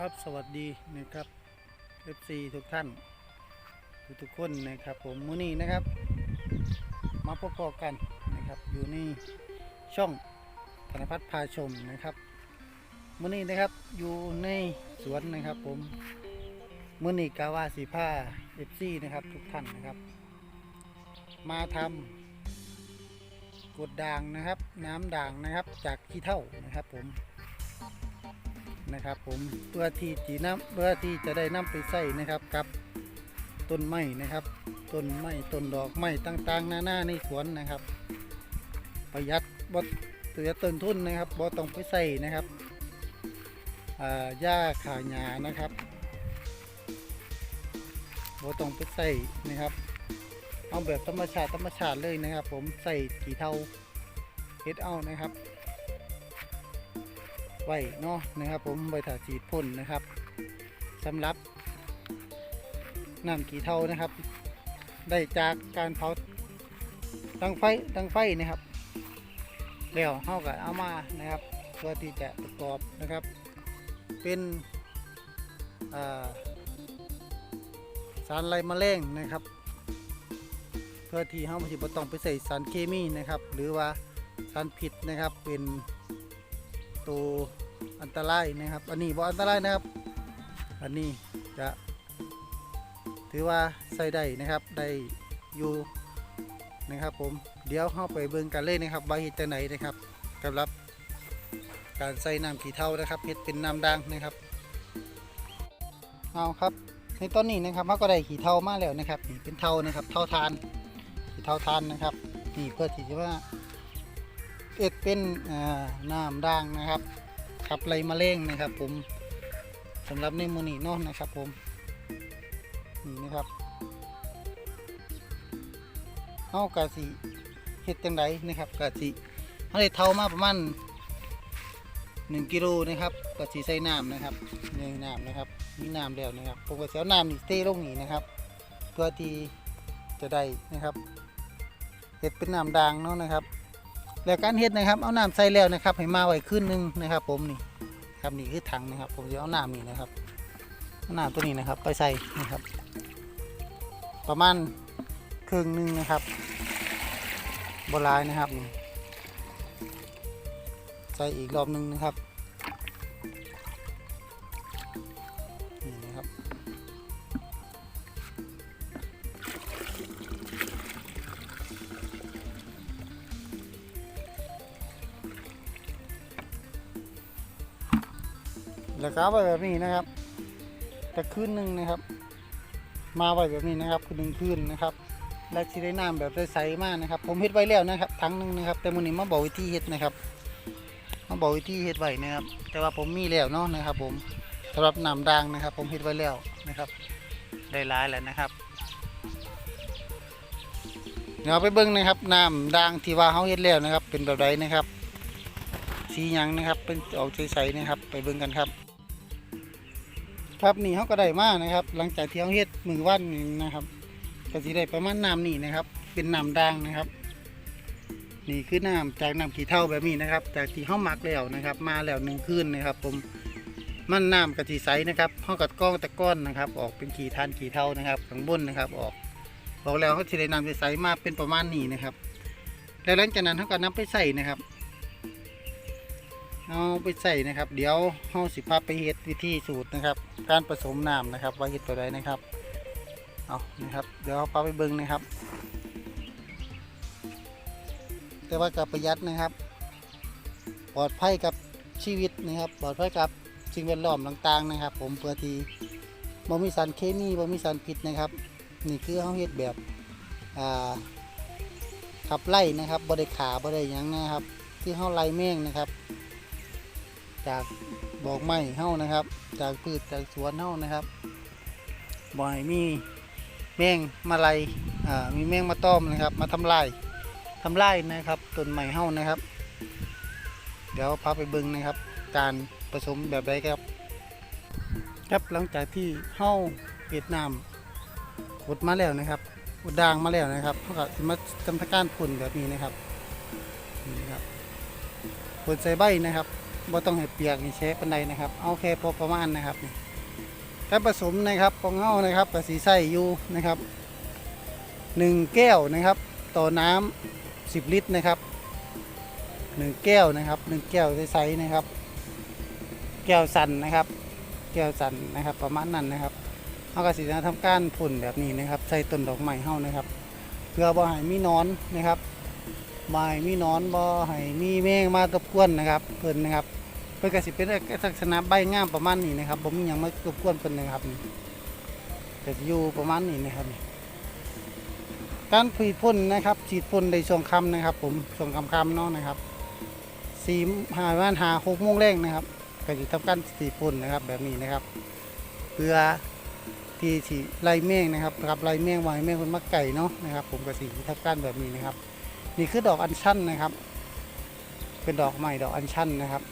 ครับสวัสดีนะครับ FC ทุกท่าน ทุกทุกคนนะครับผมมือนี้นะครับ มาพบๆกันนะครับ อยู่ในช่องธนพัฒน์พาชมนะครับมือนี้นะครับอยู่ในสวนนะครับผมมือนี้กาวาสีผ้า FC นะครับ ทุกท่านนะครับ มาทำกดด่างนะครับ น้ำด่างนะครับ จากขี้เท่านะครับผม นะครับ ผมเพื่อที่จีน้ำเพื่อที่จะได้นำไปใส่นะครับกับต้นไม้นะครับต้นไม้ต้นดอกไม้ต่างๆ หน้าๆในสวนนะครับ ประหยัดบดตัวต้นทุนนะครับบ่ต้องไปใส่นะครับหญ้าขาหญ้านะครับบ่ต้องไปใส่นะครับเอาแบบธรรมชาติธรรมชาติเลยนะครับ ผมใส่กี่เท่าเฮ็ดเอานะครับ ไว้เนาะนะครับ ผมไว้ถาฉีดพ่นนะครับสำหรับน้ำกี่เท่านะครับ ได้จากการเผาตั้งไฟตั้งไฟนะครับแล้วเฮาก็เอามานะครับเพื่อที่จะประกอบนะครับ เป็นาสารไล่แมลงนะครับ เพื่อที่เฮาไม่ต้องไปใส่สารเคมีนะครับ หรือว่าสารผิดนะครับเป็น ตัวอันตรายนะครับ อันนี้บ่อันตรายนะครับ อันนี้จะถือว่าใส่ได้นะครับได้อยู่นะครับ ผมเดี๋ยวเข้าไปเบิ่งกันเลยนะครับว่าเฮ็ดจังไหนนะครับสำหรับการใส่น้ำขี้เท่านะครับเฮ็ดเป็นน้ำด่างนะครับเอาครับในตอนนี้นะครับเขาก็ได้ขีเท่ามาแล้วนะครับนี่เป็นเท่านะครับ เท่าทานขีเท่าทานนะครับนี่เพื่อที่จะว่า เอ็ดเป็นน้ำด่างนะครับขับไล่มะเร็งนะครับ ผมสำหรับในมือนี้นาะนะครับ ผมนี่นะครับเอากะสิเฮ็ดจังไดนะครับกะสิเขาได้เท่ามาประมาณ1กิโลนะครับกะสิใส่น้ำนะครับในน้ำนะครับมีน้ำแล้วนะครับผมก็สิเสียน้ำนี่เทลงนี่นะครับเพื่อที่จะได้นะครับเฮ็ดเป็นน้ำด่างเนาะนะครับ แล้วการเฮ็ดนะครับเอาน้ำใส่แล้วนะครับ ให้มาไว้ขึ้นนึงนะครับ ผมนี่ครับนี่คือถังนะครับ ผมจะเอาน้ำนี่นะครับเอาน้ำตัวนี้นะครับ ไปใส่นะครับ ประมาณครึ่งนึงนะครับบลายนะครับ ใส่อีกรอบนึงนะครับ แล้วก็เอาไว้แบบนี้นะครับ แต่คืนหนึ่งนะครับ มาไว้แบบนี้นะครับ คือหนึ่งคืนนะครับและที่ได้น้ำแบบใสๆมากนะครับ ผมเฮ็ดไว้แล้วนะครับทั้งหนึ่งนะครับ แต่มื้อนี้มาบอกวิธีเฮ็ดนะครับมาบอกวิธีเฮ็ดไว้นะครับ แต่ว่าผมมีแล้วเนาะนะครับ ผมสำหรับน้ำด่างนะครับ ผมเฮ็ดไว้แล้วนะครับ ได้หลายแล้วนะครับเดี๋ยวไปเบิ่งนะครับน้ำด่างที่ว่าเฮาเฮ็ดแล้วนะครับ เป็นแบบใดนะครับสียังนะครับ เป็นออกใสๆนะครับ ไปเบิ่งกันครับ ครับนี่เขาก็ได้มากนะครับ หลังจากที่เขาเฮ็ดมือวันนี่นะครับก็สิได้ประมาณน้ำนี่นะครับ เป็นน้ำด่างนะครับ นี่คือน้ำจากน้ำขี้เถ้าแบบนี้นะครับ จากที่เขาหมักแล้วนะครับ มาแล้วหนึ่งคืนนะครับ ผมมันน้ำกะทิใสนะครับเขากัดก้อนตะก้อนนะครับ ออกเป็นขี้ทานขี้เถ้านะครับข้างบนนะครับ ออกบอกแล้วเขาสิได้น้ำใสมาเป็นประมาณนี้นะครับ แล้วหลังจากนั้นเขาก็นำไปใส่นะครับ เอาไปใส่นะครับ เดี๋ยวเฮาสิพาไปเฮ็ดวิธีสูตรนะครับ การผสมน้ำนะครับ ว่าเฮ็ดตัวใดนะครับเอานะครับเดี๋ยวเราพาไปเบิ่งนะครับ แต่ว่ากับประหยัดนะครับ ปลอดภัยกับชีวิตนะครับ ปลอดภัยกับสิ่งแวดล้อมต่างๆนะครับ ผมเพื่อที่บ่มีสารเคมีบ่มีสารพิษนะครับ นี่คือเฮาเฮ็ดแบบอ่าขับไล่นะครับบ่ได้ขาบ่ได้ยังนะครับ ที่เฮาไล่แมงนะครับ จากบอกไม้เฮ้านะครับ จากพืชจากสวนเฮ้านะครับบ่อยมีแมงมาไลมีแมงมาต้อมนะครับ มาทำลายทำลายนะครับต้นไม้เฮ้านะครับ เดี๋ยวพาไปบิ่งนะครับ การผสมแบบใดครับ ครับหลังจากที่เฮ้าเวียดนามกดมาแล้วนะครับกดด่างมาแล้วนะครับเขาก็มาทำการพ่นแบบนี้นะครับนี่นะครับพ่นใส่ใบนะครับ บ่ต้องให้เปียกนี่แช่ปันใดนะครับ เอาแค่พอประมาณนะครับการผสมนะครับของเฮานะครับก็สีใส่อยู่นะครับหนึ่งแก้วนะครับ ต่อน้ำ10 ลิตรนะครับหนึ่งแก้วนะครับหนึ่งแก้วใสๆนะครับ แก้วสันนะครับ แก้วสันนะครับ ประมาณนั้นนะครับเฮาก็สิจะทำการผลแบบนี้นะครับ ใส่ต้นดอกไม้เฮานะครับ เพื่อบ่ให้มีนอนนะครับบ่ให้มีนอนบ่ให้มีแมงมากรบกวนนะครับ เพิ่นนะครับ เพิ่นก็สิเป็นลักษณะใบงามประมาณนี้นะครับบ่มีหยังไมารบกวนเพิ่นนะครับนี่อยู่ประมาณนี้นะครับ การผลิตพ่นนะครับฉีดพ่นในช่วงค่ำนะครับ ผมช่วงค่ำๆเนาะนะครับสี่หาวันหาหกโมงแรงนะครับก็จะทำการฉีดพ่นนะครับแบบนี้นะครับ เพื่อที่สีไล่แมงนะครับกับไล่แมงวางแมงคนมักไก่เนาะนะครับ ผมกับสีทับก้านแบบนี้นะครับ นี่คือดอกอัญชันนะครับ เป็นดอกใหม่ดอกอัญชันนะครับ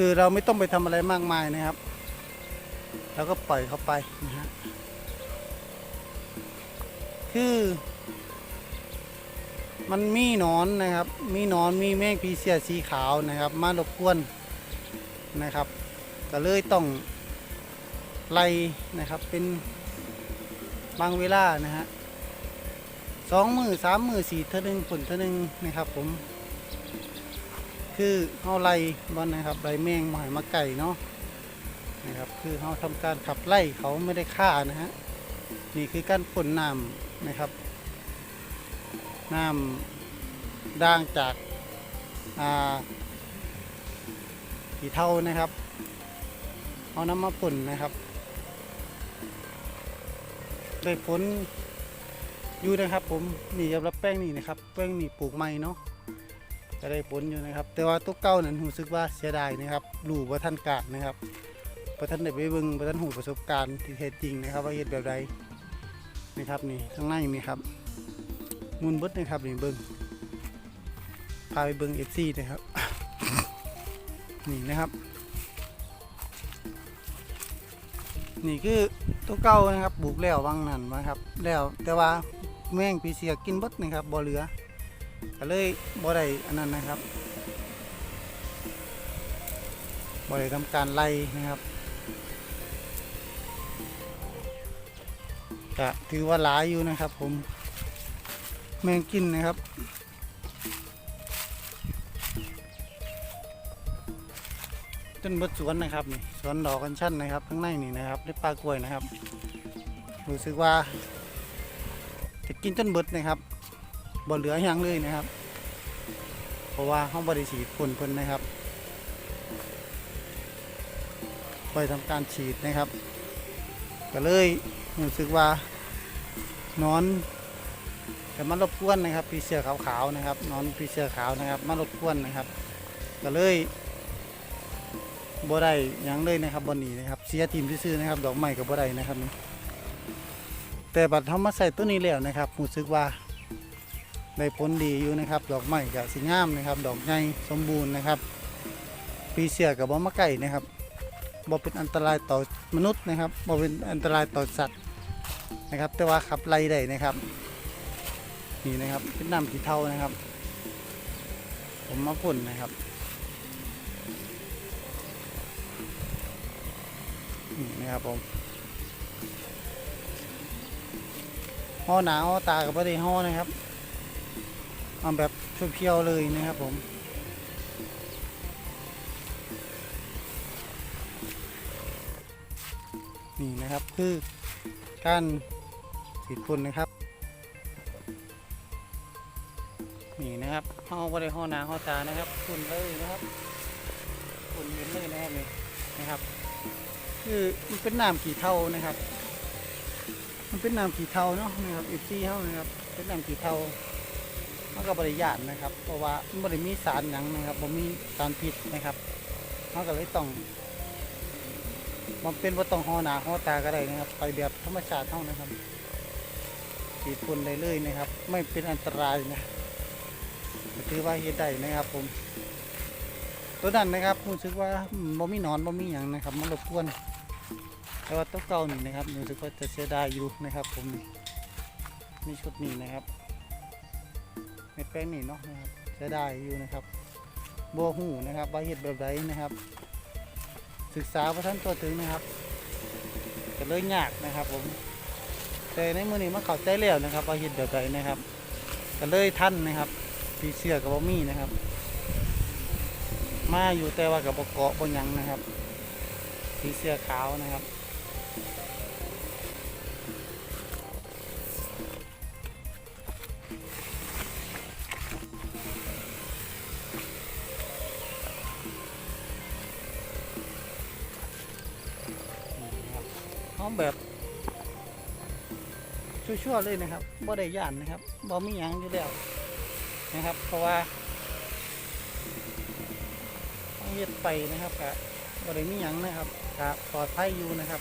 คือเราไม่ต้องไปทำอะไรมากมายนะครับ แล้วก็ปล่อยเขาไปนะฮะคือ มันมีนอนนะครับ มีนอนมีแมงพีเสียสีขาวนะครับ มารบกวนนะครับ ก็เลยต้องไล่นะครับเป็นบางเวลานะฮะสองมือสามมือสี่เท่านึงผลเท่านึงนะครับผม คือเขาไล่บอลนะครับไล่แมงหมายมาไก่เนาะนะครับคือเขาทำการขับไล่เขาไม่ได้ฆ่านะฮะนี่คือการพ่นน้ำนะครับน้ำด่างจากอ่ากี่เท่านะครับเอาน้ำมาพ่นนะครับ ได้ผลอยู่นะครับผมนี่สำหรับแป้งนี่นะครับ แป้งนี่ปลูกใหม่เนาะ จะได้ผลอยู่นะครับ แต่ว่าตัวเก่านั้นรู้สึกว่าเสียดายนะครับรู้ว่าท่านกาดนะครับว่าท่านได้ไปเบิ่งว่าท่านหูประสบการณ์ที่แท้จริงนะครับ ว่าเฮ็ดแบบใดนะครับนี่ข้างในนี่ครับมุนบดนะครับนี่เบิ่งพาไปเบิ่งเอฟซีนะครับนี่นะครับ นี่คือตัวเก่านะครับปลูกแล้ววังนั่นนะครับ แล้วแต่ว่าแมงปีเสียกินบดนะครับบ่เหลือ ก็เลยบ่ได้อันนั้นนะครับบ่ได้ทำการไล่นะครับก็ถือว่าหลายอยู่นะครับ ผมแมงกินนะครับจนบดสวนนะครับนี่สวนดอกกันชั้นนะครับข้างในนี่นะครับได้ปลากล้วยนะครับรู้สึกว่าจะกินจนเบิดนะครับ บ่เหลือยังเลยนะครับ เพราะว่าห้องบริฉีดพ่นเพิ่นนะครับคอยทำการฉีดนะครับ ก็เลยรู้สึกว่านอนแต่มันรบกวนนะครับพีเสื้อขาวๆนะครับ นอนพีเสื้อขาวนะครับมารบกวนนะครับ ก็เลยบ่ได้ยังเลยนะครับบนนี้นะครับเสียทีมซื่อๆนะครับ ดอกไม้กับบ่ได้นะครับนี่แต่บัดทำมาใส่ตัวนี้แล้วนะครับรู้สึกว่า ได้ผลดีอยู่นะครับ ดอกไม้กับสีงามนะครับ ดอกใหญ่สมบูรณ์นะครับ ปีเสียกับบ่มาไก่นะครับบ่เป็นอันตรายต่อมนุษย์นะครับบ่เป็นอันตรายต่อสัตว์นะครับ แต่ว่าขับไล่ได้นะครับนี่นะครับเป็นน้ำสีเทานะครับ ผมมาพ่นนะครับนี่นะครับผมห่อหนาวตากับประเดี๋ยวห่อนะครับ เอาแบบเพียวๆเลยนะครับผม นี่นะครับคือการฉีดพ่นนะครับ นี่นะครับห่อประเดี๋ยวห่อหนาห่อตานะครับพ่นเลยนะครับพ่นเห็นเลยนะครับนี่นะครับคือมันเป็นน้ำขี้เท่านะครับ มันเป็นน้ำขี้เท่าเนาะนะครับอฟซีเท่านะครับ เป็นน้ำขี้เท่า มันก็บริยานนะครับ เพราะว่ามันบริมีสารหยังนะครับบ่มีสารพิษนะครับมันก็เลยต้องมันเป็นว่าต้องห่อหนาห่อตาก็ได้นะครับ ไปแบบธรรมชาติเท่านะครับฉีดพ่นได้เลยนะครับ ไม่เป็นอันตรายนะถือว่าเฮ็ดได้นะครับ ผม ตัวนั้นนะครับรู้สึกว่าบ่มีหนอนบ่มีหยังนะครับ มันรบกวนแต่ว่าตัวเก่านี่นะครับรู้สึกว่าจะเสียดายอยู่นะครับ ผมนี่ชุดนี้นะครับ เม็ดแป้งนี่เนาะนะครับเสียดายอยู่นะครับบัวหูนะครับว่าเฮ็ดแบบใดนะครับ ศึกษาพระท่านตัวถึงนะครับก็เลยยากนะครับผมแต่ในมือนี้มาเข้าใจแล้วนะครับว่าเฮ็ดแบบใดนะครับก็เลยท่านนะครับสีเสือกับบ่มีนะครับ มาอยู่แต่ว่ากับบเกาะบนยังนะครับสีเสือขาวนะครับ หอมแบบชั่วๆเลยนะครับบ่ได้ย่านนะครับบ่มีหยังอยู่แล้วนะครับ เพราะว่าเอาเฮ็ดไปนะครับกะบ่ได้มีหยังนะครับกะปลอดภัยอยู่นะครับ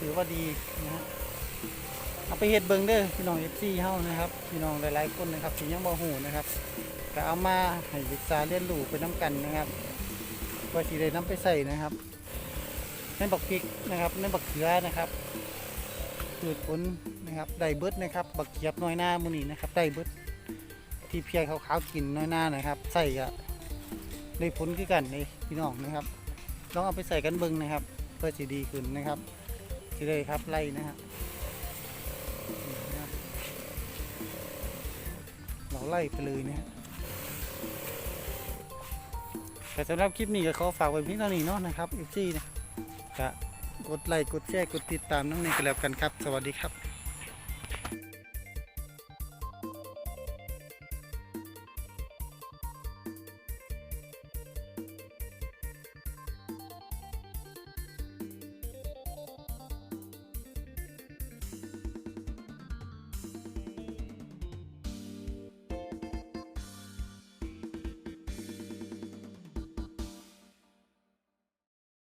ถือว่าดีนะฮะเอาไปเฮ็ดเบิงเด้อพี่น้อง FC เฮานะครับพี่น้องหลายๆคนนะครับที่ยังบ่ฮู้นะครับก็เอามาให้ศึกษาเรียนรู้ไปนํกันนะครับว่าสิได้นํไปใส่นะครับ ในบักพริกนะครับในบักเขือนะครับพืชผลนะครับได้เบิดนะครับบักเกียบน้อยหน้ามูนี่นะครับได้เบิดที่เพียขาวๆกินน้อยหน้านะครับใส่ก็ได้ผลคือกันเลยพี่น้องนะครับลองเอาไปใส่กันเบิ่งนะครับ เพื่อจะดีขึ้นนะครับจะได้ครับไล่นะฮะนี่นะครับเราไล่ไปเลยนะฮะแต่สำหรับคลิปนี้ก็ขอฝากไว้เพียงเท่านี้เนาะนะครับอีซี่นะ ก็กดไลค์กดแชร์กดติดตามน้องนี่ก็แล้วกันครับ สวัสดีครับ